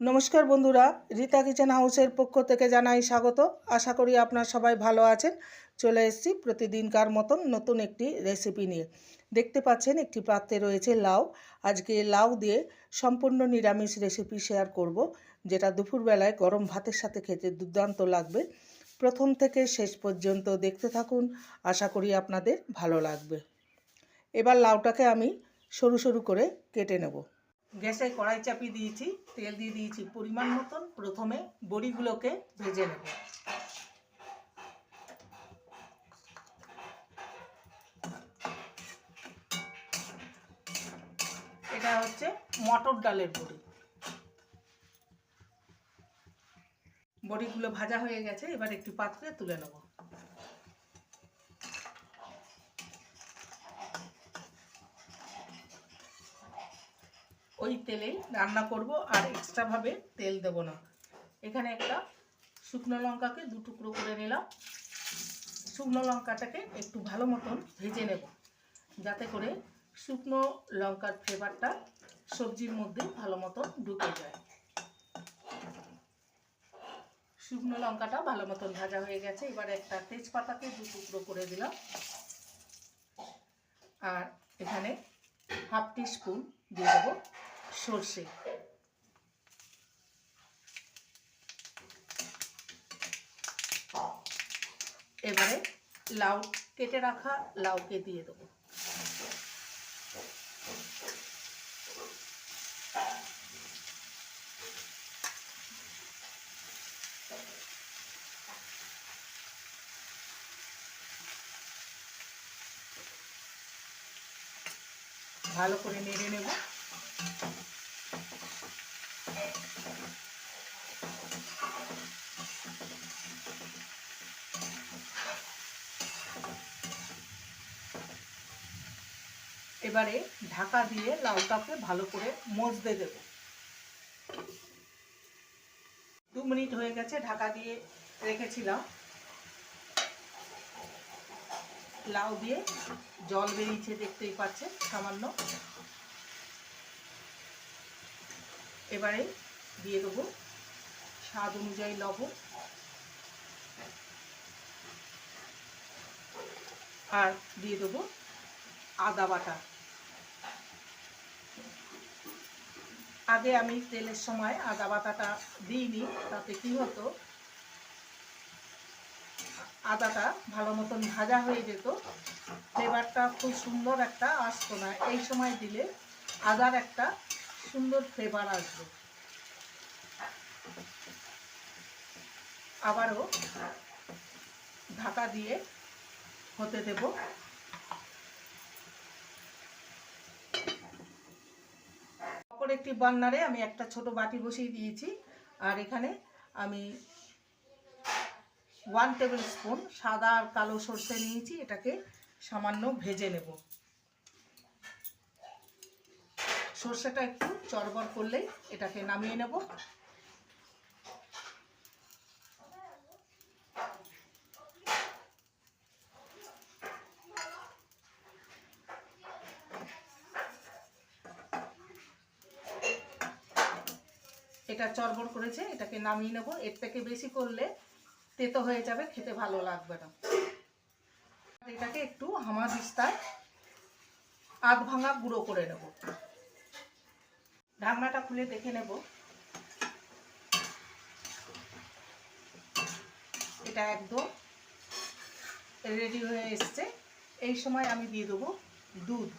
নমস্কার বন্ধুরা, রীতা কিচেন হাউসের পক্ষ থেকে জানাই স্বাগত। আশা করি আপনার সবাই ভালো আছেন। চলে এসেছি প্রতিদিনকার মতন নতুন একটি রেসিপি নিয়ে। দেখতে পাচ্ছেন, একটি পাত্রে রয়েছে লাউ। আজকে লাউ দিয়ে সম্পূর্ণ নিরামিষ রেসিপি শেয়ার করব, যেটা দুপুরবেলায় গরম ভাতের সাথে খেতে দুর্দান্ত লাগবে। প্রথম থেকে শেষ পর্যন্ত দেখতে থাকুন, আশা করি আপনাদের ভালো লাগবে। এবার লাউটাকে আমি সরু সরু করে কেটে নেব। গ্যাসে কড়াই চাপিয়ে দিয়েছি, তেল দিয়ে দিয়েছি পরিমাণ মতন। প্রথমে বড়িগুলোকে ভেজে নেব। এটা হচ্ছে মটর ডালের বড়ি। বড়িগুলো ভাজা হয়ে গেছে, এবার একটি পাত্রে তুলে নেব। ওই তেলেই রান্না করব আর এক্সট্রাভাবে তেল দেব না। এখানে একটা শুকনো লঙ্কাকে দু টুকরো করে নিলাম। শুকনো লঙ্কাটাকে একটু ভালো মতন ভেজে নেব। যাতে করে শুকনো লঙ্কার ফ্লেভারটা সবজির মধ্যে ভালো মতন ঢুকে যায়। শুকনো লঙ্কাটা ভালো মতন ভাজা হয়ে গেছে। এবার একটা তেজপাতাকে দু টুকরো করে দিলাম। আর এখানে হাফ টি স্পুন দিয়ে দেবো। সর্ষে এবারে লাউ কেটে রাখা লাউকে দিয়ে দেবো। ভালো করে নেড়ে নেব। এবারে ঢাকা দিয়ে লাউটাকে ভালো করে মজতে দেব। দু মিনিট হয়ে গেছে ঢাকা দিয়ে রেখেছিলাম। লাউ দিয়ে জল বেরিয়েছে, দেখতেই পাচ্ছেন, সামান্য। এবারে দিয়ে দেবো স্বাদ অনুযায়ী লবণ। আর দিয়ে দেবো আদা বাটা। আগে আমি তেলের সময় আদা বাটাটা দিইনি তাতে কি হতো? আদাটা ভালো মতন ভাজা হয়ে যেত। ফ্লেভারটা খুব সুন্দর একটা আসতো না। এই সময় দিলে আদার একটা সুন্দর ফ্লেভার আসবে। আবারও ঢাকা দিয়ে হতে দেব। অপর একটি বান্নারে আমি একটা ছোট বাটি বসিয়ে দিয়েছি। আর এখানে আমি ওয়ান টেবিল স্পুন সাদা আর কালো সর্ষে নিয়েছি। এটাকে সামান্য ভেজে নেব। সর্ষেটা একটু চরবর করলেই এটাকে নামিয়ে নেব। এটা চরবর করেছে, এটাকে নামিয়ে নেব। এর থেকে বেশি করলে তেতো হয়ে যাবে, খেতে ভালো লাগবে না। এটাকে একটু হামা দিস্তায় আধ ভাঙা গুঁড়ো করে নেব। ঢাকনাটা খুলে দেখে নেব। এটা একদম রেডি হয়ে এসছে। এই সময় আমি দিয়ে দেবো দুধ।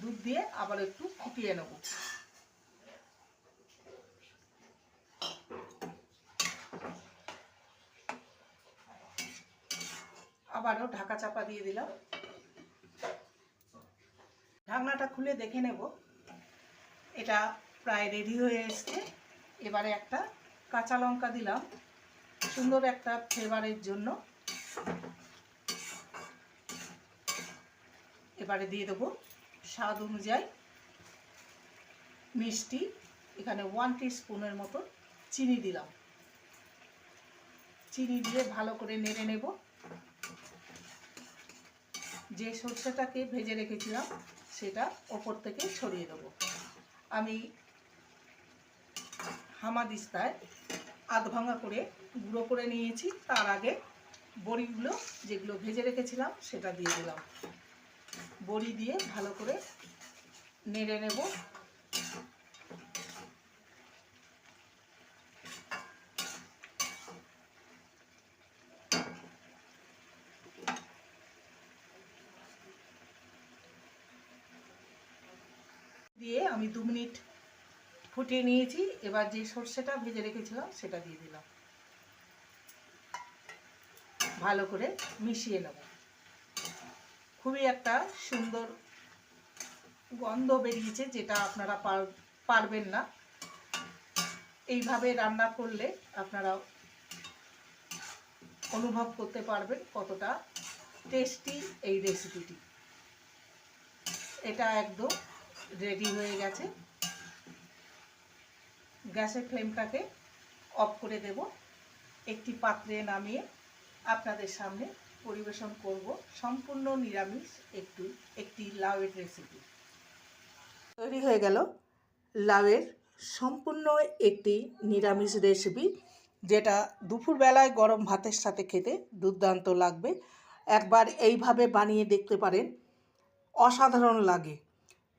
দুধ দিয়ে আবার একটু ফুটিয়ে নেব। আবারও ঢাকা চাপা দিয়ে দিলাম। ঢাকনাটা খুলে দেখে নেব। এটা প্রায় রেডি হয়ে এসছে। এবারে একটা কাঁচা লঙ্কা দিলাম। সুন্দর একটা ফ্লেভারের জন্য। এবারে দিয়ে দেবো স্বাদ অনুযায়ী মিষ্টি। এখানে ওয়ান স্পুনের মতো চিনি দিলাম। চিনি দিয়ে ভালো করে নেড়ে নেব। যে সর্ষেটাকে ভেজে রেখেছিলাম, সেটা ওপর থেকে ছড়িয়ে দেবো। আমি হামাদিস্তায় আধ ভাঙা করে গুঁড়ো করে নিয়েছি। তার আগে বড়িগুলো যেগুলো ভেজে রেখেছিলাম সেটা দিয়ে দিলাম। বড়ি দিয়ে ভালো করে নেড়ে নেব। দিয়ে আমি দু মিনিট ফুটিয়ে নিয়েছি। এবার যে সর্ষেটা ভেজে রেখেছিলাম, সেটা দিয়ে দিলাম। ভালো করে মিশিয়ে নেব। খুবই একটা সুন্দর গন্ধ বেরিয়েছে, যেটা আপনারা পার- পারবেন না। এইভাবে রান্না করলে আপনারা অনুভব করতে পারবেন কতটা টেস্টি এই রেসিপিটি এটা একদম রেডি হয়ে গেছে। গ্যাসের ফ্লেমটাকে অফ করে দেব। একটি পাত্রে নামিয়ে আপনাদের সামনে পরিবেশন করব। সম্পূর্ণ নিরামিষ একটু, একটি লাউয়ের রেসিপি তৈরি হয়ে গেল লাউয়ের সম্পূর্ণ একটি নিরামিষ রেসিপি যেটা দুপুরবেলায় গরম ভাতের সাথে খেতে দুর্দান্ত লাগবে। একবার এইভাবে বানিয়ে দেখতে পারেন, অসাধারণ লাগে।